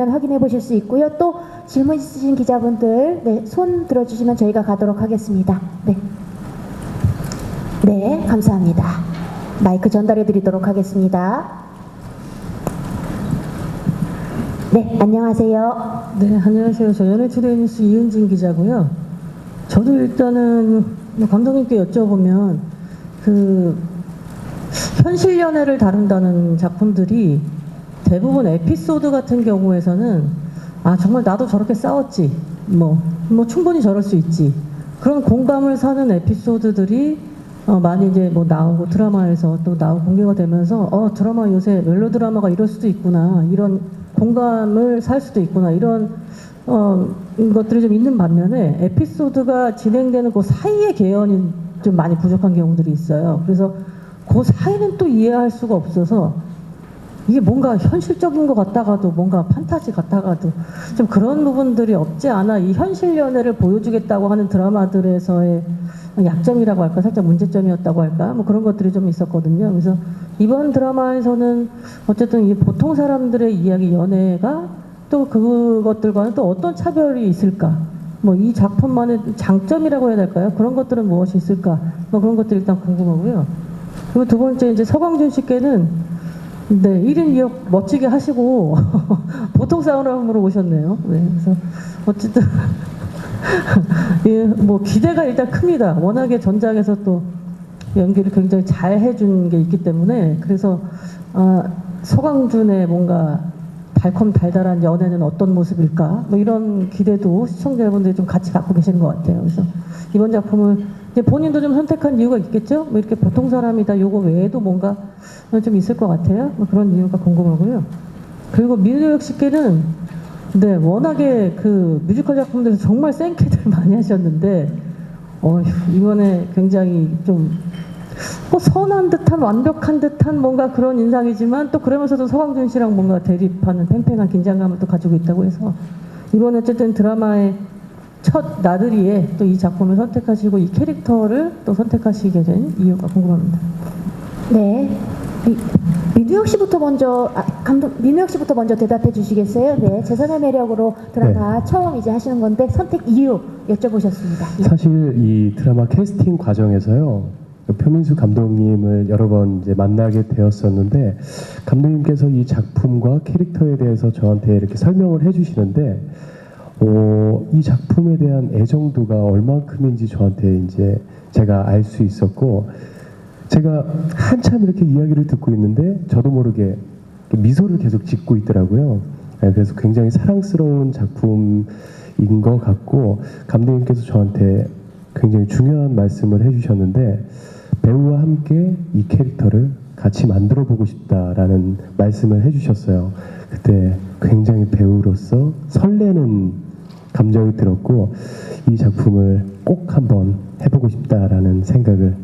보시면 확인해 보실 수 있고요. 또 질문 있으신 기자분들 네, 손 들어주시면 저희가 가도록 하겠습니다. 네. 네, 감사합니다. 마이크 전달해 드리도록 하겠습니다. 네, 안녕하세요. 네, 안녕하세요. 저 연예투데이 뉴스 이은진 기자고요. 저도 일단은 뭐 감독님께 여쭤보면 그 현실 연애를 다룬다는 작품들이 대부분 에피소드 같은 경우에서는 아 정말 나도 저렇게 싸웠지. 뭐, 뭐 충분히 저럴 수 있지. 그런 공감을 사는 에피소드들이 어, 많이 이제 뭐 나오고 드라마에서 또 나오고 공개가 되면서 어 드라마 요새 멜로 드라마가 이럴 수도 있구나. 이런 공감을 살 수도 있구나. 이런 어 것들이 좀 있는 반면에 에피소드가 진행되는 그 사이의 개연이 좀 많이 부족한 경우들이 있어요. 그래서 그 사이는 또 이해할 수가 없어서 이게 뭔가 현실적인 것 같다가도 뭔가 판타지 같다가도 좀 그런 부분들이 없지 않아 이 현실 연애를 보여주겠다고 하는 드라마들에서의 약점이라고 할까 살짝 문제점이었다고 할까 뭐 그런 것들이 좀 있었거든요. 그래서 이번 드라마에서는 어쨌든 이 보통 사람들의 이야기 연애가 또 그것들과는 또 어떤 차별이 있을까? 뭐 이 작품만의 장점이라고 해야 될까요? 그런 것들은 무엇이 있을까? 뭐 그런 것들이 일단 궁금하고요. 그리고 두 번째 이제 서광준 씨께는 네, 1인 2역 멋지게 하시고 보통 사람으로 오셨네요. 네, 그래서 어쨌든 예, 뭐 기대가 일단 큽니다. 워낙에 전작에서 또 연기를 굉장히 잘 해준 게 있기 때문에 그래서 아, 서광준의 뭔가 달콤 달달한 연애는 어떤 모습일까? 뭐 이런 기대도 시청자 여러분들이 좀 같이 갖고 계시는 것 같아요. 그래서 이번 작품을 이제 본인도 좀 선택한 이유가 있겠죠? 뭐 이렇게 보통 사람이다 요거 외에도 뭔가 좀 있을 것 같아요. 뭐 그런 이유가 궁금하고요. 그리고 민우혁 씨께는 네 워낙에 그 뮤지컬 작품들에서 정말 생캐들 많이 하셨는데 어 이번에 굉장히 좀 뭐 선한 듯한 완벽한 듯한 뭔가 그런 인상이지만 또 그러면서도 서광준 씨랑 뭔가 대립하는 팽팽한 긴장감을 또 가지고 있다고 해서 이번 어쨌든 드라마의 첫 나들이에 또 이 작품을 선택하시고 이 캐릭터를 또 선택하시게 된 이유가 궁금합니다. 네. 미, 민우혁 씨부터 먼저 아, 감독 민우혁 씨부터 먼저 대답해 주시겠어요? 네. 재산의 매력으로 드라마 처음 이제 하시는 건데 선택 이유 여쭤보셨습니다. 예. 사실 이 드라마 캐스팅 과정에서요. 그 표민수 감독님을 여러 번 이제 만나게 되었었는데 감독님께서 이 작품과 캐릭터에 대해서 저한테 이렇게 설명을 해주시는데 어, 이 작품에 대한 애정도가 얼만큼인지 저한테 이제 제가 알 수 있었고 제가 한참 이렇게 이야기를 듣고 있는데 저도 모르게 미소를 계속 짓고 있더라고요. 네, 그래서 굉장히 사랑스러운 작품인 것 같고 감독님께서 저한테 굉장히 중요한 말씀을 해주셨는데 배우와 함께 이 캐릭터를 같이 만들어 보고 싶다라는 말씀을 해주셨어요. 그때 굉장히 배우로서 설레는 감정이 들었고 이 작품을 꼭 한번 해보고 싶다라는 생각을